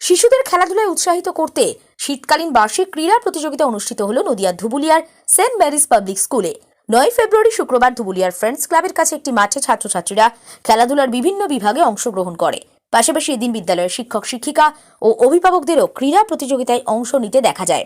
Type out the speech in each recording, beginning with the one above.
শিশুদের খেলাধুলায় উৎসাহিত করতে শীতকালীন বার্ষিক ক্রীড়া প্রতিযোগিতা অনুষ্ঠিত হল নদিয়ার ধুবুলিয়ার সেন্ট ম্যারিস পাবলিক স্কুলে। নয় ফেব্রুয়ারি শুক্রবার ধুবুলিয়ার ফ্রেন্ডস ক্লাবের কাছে একটি মাঠে ছাত্রছাত্রীরা খেলাধুলার বিভিন্ন বিভাগে অংশগ্রহণ করে। পাশাপাশি এদিন বিদ্যালয়ের শিক্ষক, শিক্ষিকা ও অভিভাবকদেরও ক্রীড়া প্রতিযোগিতায় অংশ নিতে দেখা যায়।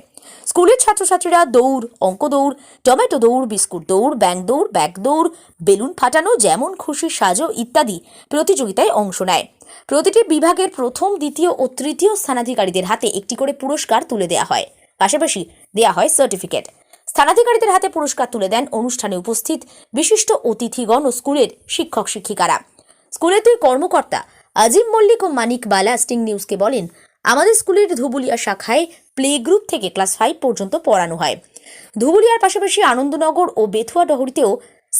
স্কুলের ছাত্রছাত্রীরা দৌড়, অঙ্ক দৌড়, টমেটো দৌড়, বিস্কুট দৌড় ব্যাং দৌড়, ব্যাগ দৌড়, বেলুন ফাটানো, যেমন খুশি সাজো ইত্যাদি প্রতিযোগিতায় অংশ নেয়। প্রতিটি বিভাগের প্রথম, দ্বিতীয় ও তৃতীয় স্থানাধিকারীদের হাতে একটি করে পুরস্কার তুলে দেওয়া হয়। পাশাপাশি দেওয়া হয় সার্টিফিকেট। স্থানাধিকারীদের হাতে পুরস্কার তুলে দেন অনুষ্ঠানে উপস্থিত বিশিষ্ট অতিথিগণ ও স্কুলের শিক্ষক শিক্ষিকারা। স্কুলের দুই কর্মকর্তা আজিম মল্লিক ও মানিক বালা স্টিং নিউজকে বলেন, আমাদের স্কুলের ধুবুলিয়া শাখায় প্লে গ্রুপ থেকে ক্লাস ফাইভ পর্যন্ত পড়ানো হয়। ধুবুলিয়ার পাশাপাশি আনন্দনগর ও বেথুয়া ডহরিতেও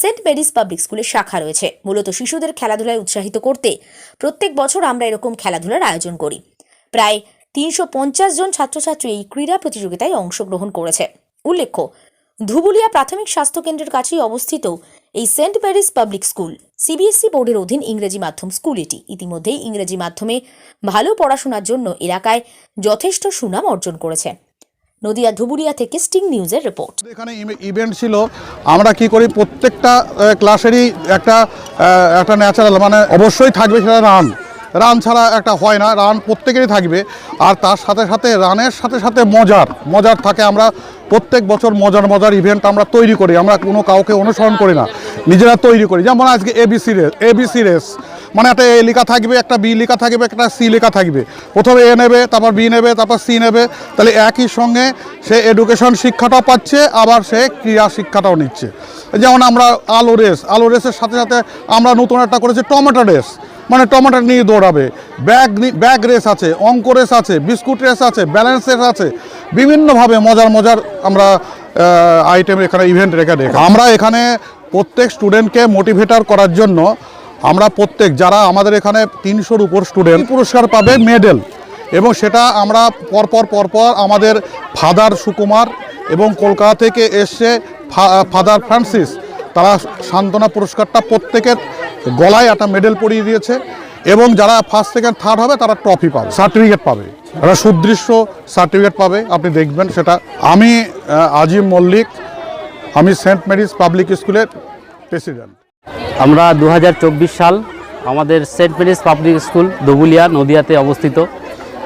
সেন্ট মেরিস পাবলিক স্কুলের শাখা রয়েছে। মূলত শিশুদের খেলাধুলায় উৎসাহিত করতে প্রত্যেক বছর আমরা এরকম খেলাধুলার আয়োজন করি। প্রায় তিনশো পঞ্চাশ জন ছাত্রছাত্রী এই ক্রীড়া প্রতিযোগিতায় অংশগ্রহণ করেছে। উল্লেখ্য, ধুবুলিয়া প্রাথমিক স্বাস্থ্য কেন্দ্রের কাছেই অবস্থিত এই Saint Mary's public school CBSE বোর্ডের অধীন ইংরেজি মাধ্যম স্কুল এটি। ইতিমধ্যেই ইংরেজি মাধ্যমে ভালো পড়াশোনার জন্য এলাকায় যথেষ্ট সুনাম অর্জন করেছে। নদিয়া ধুবুলিয়া থেকে স্টিং নিউজের রিপোর্ট এখানে ইভেন্ট ছিল, আমরা কি করি, প্রত্যেকটা ক্লাসেরই একটা একটা ন্যাচারাল মানে অবশ্যই থাকবে সেটা রান রান ছাড়া একটা হয় না রান প্রত্যেকেরই থাকবে। আর তার সাথে সাথে রানের সাথে সাথে মজার মজার থাকে আমরা প্রত্যেক বছর মজার মজার ইভেন্ট আমরা তৈরি করি। আমরা কোনো কাউকে অনুসরণ করি না, নিজেরা তৈরি করি। যেমন আজকে এবিসি রেস এবিসি রেস মানে একটা এ লেখা থাকবে, একটা বি লেখা থাকবে, একটা সি লেখা থাকবে। প্রথমে এ নেবে, তারপর বি নেবে, তারপর সি নেবে। তাহলে একই সঙ্গে সে এডুকেশন শিক্ষাটাও পাচ্ছে, আবার সে ক্রীড়া শিক্ষাটাও নিচ্ছে। যেমন আমরা আলো রেস, আলো রেসের সাথে সাথে আমরা নতুন একটা করেছি টমেটো রেস। মানে টমেটো নিয়ে দৌড়াবে। ব্যাগ ব্যাগ রেস আছে, অঙ্ক রেস আছে, বিস্কুট রেস আছে, ব্যালেন্স রেস আছে। বিভিন্নভাবে মজার মজার আমরা আইটেম এখানে ইভেন্ট রেখে রেখে আমরা এখানে প্রত্যেক স্টুডেন্টকে মোটিভেটার করার জন্য আমরা প্রত্যেক, যারা আমাদের এখানে তিনশোর উপর স্টুডেন্ট পুরস্কার পাবে মেডেল এবং সেটা আমরা পরপর পরপর আমাদের ফাদার সুকুমার এবং কলকাতা থেকে এসছে ফাদার ফ্রান্সিস। তারা সান্ত্বনা পুরস্কারটা প্রত্যেকের গলায় একটা মেডেল পরিয়ে দিয়েছে। এবং যারা ফার্স্ট সেকেন্ড থার্ড হবে, তারা ট্রফি পাবে। সার্টিফিকেট পাবে। একটা সুদৃশ্য সার্টিফিকেট পাবে, আপনি দেখবেন সেটা। আমি আজিম মল্লিক, আমি সেন্ট মেরিস পাবলিক স্কুলের প্রেসিডেন্ট আমরা দু হাজার চব্বিশ সাল আমাদের Saint Mary's public school Dhubulia নদিয়াতে অবস্থিত।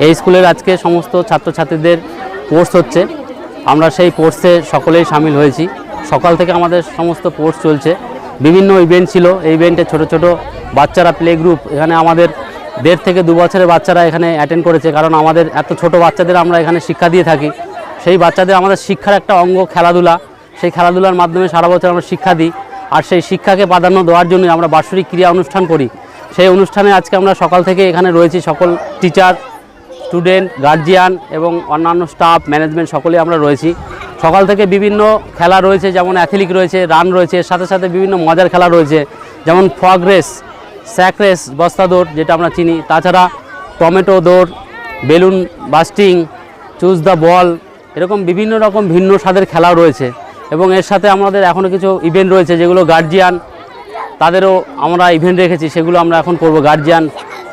এই স্কুলের আজকে সমস্ত ছাত্রছাত্রীদের কোর্স হচ্ছে। আমরা সেই কোর্সে সকলেই সামিল হয়েছি। সকাল থেকে আমাদের সমস্ত কোর্স চলছে। বিভিন্ন ইভেন্ট ছিল। এই ইভেন্টে ছোট ছোট বাচ্চারা প্লে গ্রুপ এখানে আমাদের দেড় থেকে দু বছরের বাচ্চারা এখানে অ্যাটেন্ড করেছে। কারণ আমাদের এত ছোট বাচ্চাদের আমরা এখানে শিক্ষা দিয়ে থাকি। সেই বাচ্চাদের আমাদের শিক্ষার একটা অঙ্গ খেলাধুলা। সেই খেলাধুলার মাধ্যমে সারা বছর আমরা শিক্ষা দিই। আর সেই শিক্ষাকে প্রাধান্য দেওয়ার জন্য আমরা বার্ষিক ক্রিয়া অনুষ্ঠান করি। সেই অনুষ্ঠানে আজকে আমরা সকাল থেকে এখানে রয়েছি সকল টিচার স্টুডেন্ট গার্জিয়ান এবং অন্যান্য স্টাফ ম্যানেজমেন্ট সকলে আমরা রয়েছি। সকাল থেকে বিভিন্ন খেলা রয়েছে, যেমন অ্যাথলিক রয়েছে রান রয়েছে, সাথে সাথে বিভিন্ন মজার খেলা রয়েছে, যেমন ফগ রেস স্যাক রেস বস্তা দৌড় যেটা আমরা চিনি। তাছাড়া টমেটো দৌড়, balloon busting choose the ball এরকম বিভিন্ন রকম ভিন্ন স্বাদের খেলাও রয়েছে। এবং এর সাথে আমাদের এখনও কিছু ইভেন্ট রয়েছে, যেগুলো গার্জিয়ান তাদেরও আমরা ইভেন্ট রেখেছি, সেগুলো আমরা এখন করব গার্জিয়ান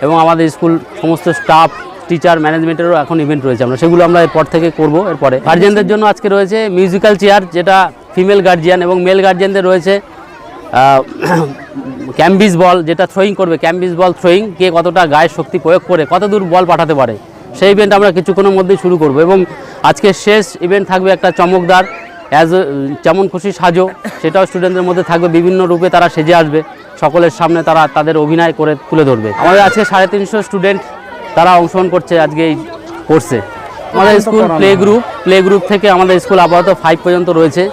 এবং আমাদের স্কুল সমস্ত স্টাফ টিচার ম্যানেজমেন্টেরও এখন ইভেন্ট রয়েছে আমরা। সেগুলো আমরা এরপর থেকে করব এরপরে। গার্জিয়ানদের জন্য আজকে রয়েছে মিউজিক্যাল চেয়ার যেটা ফিমেল গার্জিয়ান এবং মেল গার্জিয়ানদের রয়েছে ক্যাম্বিস বল যেটা থ্রোয়িং করবে। ক্যাম্বিস বল থ্রোয়িং কে কতটা গায়ে শক্তি প্রয়োগ করে, কত দূর বল পাঠাতে পারে, সেই ইভেন্ট আমরা কিছুক্ষণের মধ্যেই শুরু করব। এবং আজকে শেষ ইভেন্ট থাকবে একটা চমকদার অ্যাজ যেমন খুশি সাজো সেটাও স্টুডেন্টদের মধ্যে থাকবে বিভিন্ন রূপে তারা সেজে আসবে সকলের সামনে তারা তাদের অভিনয় করে তুলে ধরবে। আমাদের আজকে সাড়ে তিনশো স্টুডেন্ট তারা অংশগ্রহণ করছে আজকে এই কোর্সে আমাদের school play group play group থেকে আমাদের স্কুল আপাতত ফাইভ পর্যন্ত রয়েছে।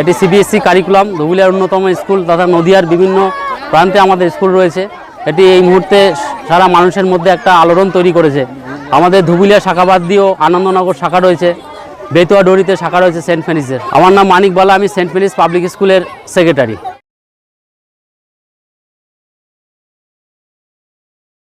এটি সিবিএসসি কারিকুলাম ধুবুলিয়ার অন্যতম স্কুল তথা নদিয়ার বিভিন্ন প্রান্তে আমাদের স্কুল রয়েছে। এটি এই মুহূর্তে সারা মানুষের মধ্যে একটা আলোড়ন তৈরি করেছে। আমাদের ধুবুলিয়া শাখা বাদ দিয়েও আনন্দনগর শাখা রয়েছে। বেতুয়া ডোরিতে শাখা রয়েছে সেন্ট ফেনিসের আমার নাম মানিক বালা, আমি সেন্ট ফেনিস পাবলিক স্কুলের সেক্রেটারি।